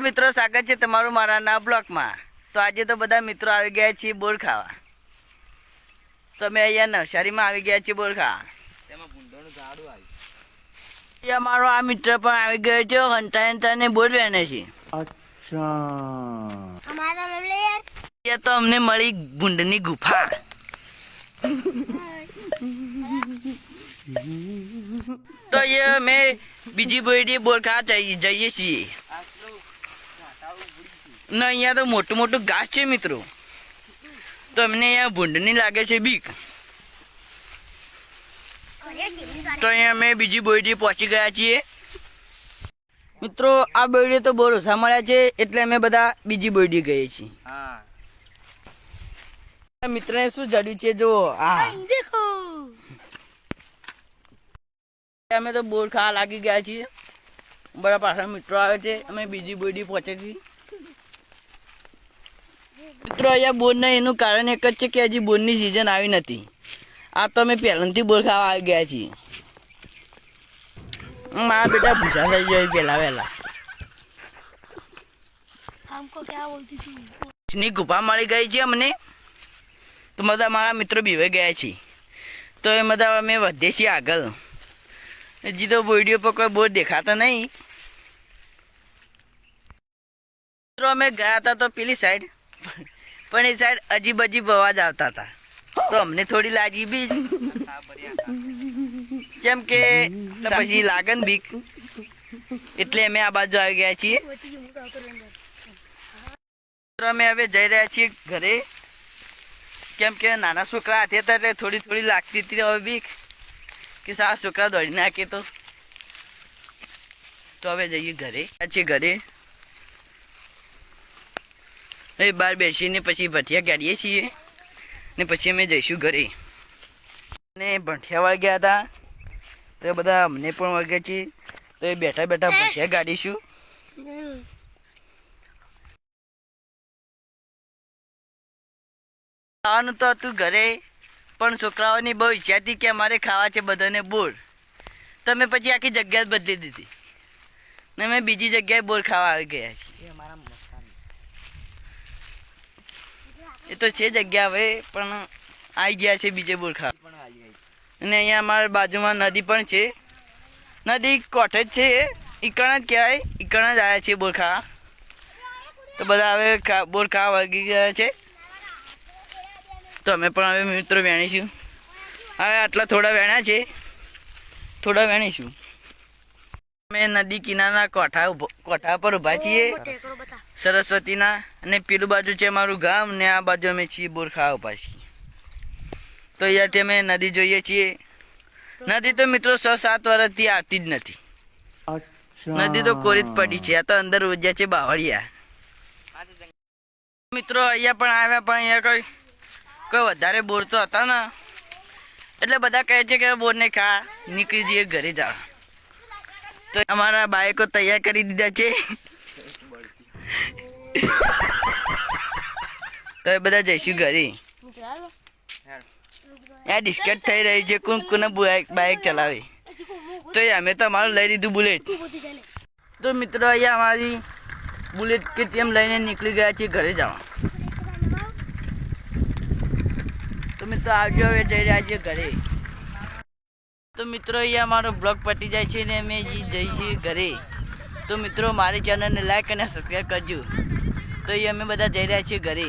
મિત્રો સ્વાગત છે તમારું મારા ના બ્લોકમાં તો આજે તો બધા મિત્રો આવી ગયા છીએ બોર ખાવા. તો અમે અહીંયા નવસારીમાં આવી ગયા છીએ બોર ખાવા. અમારો આ મિત્ર પણ આવી ગયો છે હંતા હંતા ને બોર વેને છે. અચ્છા. તો અમને મળી ભૂંડની ગુફા. તો અહીંયા અમે બીજી બોરડી બોર ખાવા જઈએ છીએ. ને અહીંયા તો મોટું મોટું ઘાસ છે મિત્રો. તો અમને અહીંયા ભૂંડની લાગે છે બીક. તો અહીંયા અમે બીજી બોયડી પહોંચી ગયા છીએ. મિત્રો આ બોયડી તો બહુ ઓછા મળ્યા છે એટલે અમે બધા બીજી બોયડી ગઈએ છીએ. હા. મિત્રને શું જડ્યું છે જો આ. અમે તો બોર ખાવા લાગી ગયા છીએ. બધા પાછા મિત્રો આવે છે, અમે બીજી બોડી પહોંચે છે મિત્રો, અહીંયા બોરના એનું કારણ એક જ છે કે હજી બોરની સિઝન આવી નથી. આ તો અમે પહેલાંથી બોર ખાવા આવી ગયા છીએ. મારા બેટા ભૂસા થઈ જાય પહેલાં વહેલા ની ગુફા મળી ગઈ છે અમને. તો બધા મારા મિત્રો બીવાઈ ગયા છે તો એ બધા અમે વધીએ છીએ આગળ. હજી તો બોડીઓ પર કોઈ બહુ દેખાતા નહીં. મિત્રો, અમે ગયા હતા તો પેલી સાઈડ પણ એ સાઈડ અજીબ અજીબ અવાજ આવતા હતા. તો અમને થોડી લાગી બી. જેમ કે પછી લાગન બીક એટલે અમે આ બાજુ આવી ગયા છીએ. મિત્રો, અમે હવે જઈ રહ્યા છીએ ઘરે. કેમ કે નાના છોકરા હાથે હતા એટલે થોડી થોડી લાગતી હતી હવે બીક કે સારા છોકરા દોડી નાખે તો. તો હવે જઈએ ઘરે. પછી ઘરે. હવે બહાર બેસીને પછી ભઠિયા કાઢીએ છીએ ને પછી અમે જઈશું ઘરે. ને ભઠિયા વાગ્યા ગયા હતા, તો બધા અમને પણ વાગ્યા છે, તો એ બેઠા બેઠા ભઠિયા કાઢીશું ખાવાનું તો હતું ઘરે, પણ છોકરાઓની બહુ ઈચ્છા હતી કે અમારે ખાવા છે બધાને બોર. તો અમે પછી આખી જગ્યા બદલી દીધી. ને અમે બીજી જગ્યાએ બોર ખાવા આવી ગયા છીએ. એ તો છે જગ્યા હવે, પણ આવી ગયા છે બીજે બોરખા. અને અહીંયા અમારા બાજુમાં નદી પણ છે. નદી કોઠે જ છે ઈકણ જ કહેવાય. ઈકણ જ આવ્યા છે બોરખા. તો બધા હવે બોરખા વાગી ગયા છે. તો અમે પણ હવે મિત્રો વેણીશું. હવે આટલા થોડા વેણ્યા છે. થોડા વેણીશું. અમે નદી કિનારના કોઠા કોઠા પર ઊભા છીએ. સરસ્વતીના અને પેલું બાજુ છે મારું ગામ ને આ બાજુ અમે છીએ બોર પાછી. તો અહીંયાથી અમે નદી જોઈએ છીએ. નદી તો મિત્રો છ સાત વર્ષથી આવતી જ નથી. નદી તો કોરી જ પડી છે આ તો અંદર ઉજ્યા છે બાવળિયા. મિત્રો અહીંયા પણ આવ્યા પણ અહીંયા કોઈ કોઈ વધારે બોર તો હતા ને. એટલે બધા કહે છે કે બોરને ખા નીકળી જઈએ ઘરે જાવ તો અમારા બાઈકો તૈયાર કરી દીધા છે. તો એ બધા જઈશું ઘરે. આ ડિસ્કટ થઈ રહી છે કોણ કોને બાઇક ચલાવે. તો અમે તો અમારું લઈ લીધું બુલેટ તો મિત્રો, અહીંયા અમારી બુલેટ કે તેમ લઈને નીકળી ગયા છે ઘરે જવા. તો મિત્રો, આવજો, હવે જઈ રહ્યા છીએ ઘરે. તો મિત્રો, અહીંયા અમારો બ્લોગ પટી જાય છે ને અમે જઈ જઈશું ઘરે. તો મિત્રો, મારી ચેનલને લાઈક અને સબસ્ક્રાઈબ કરજો. તો એ અમે બધા જઈ રહ્યા છીએ ઘરે.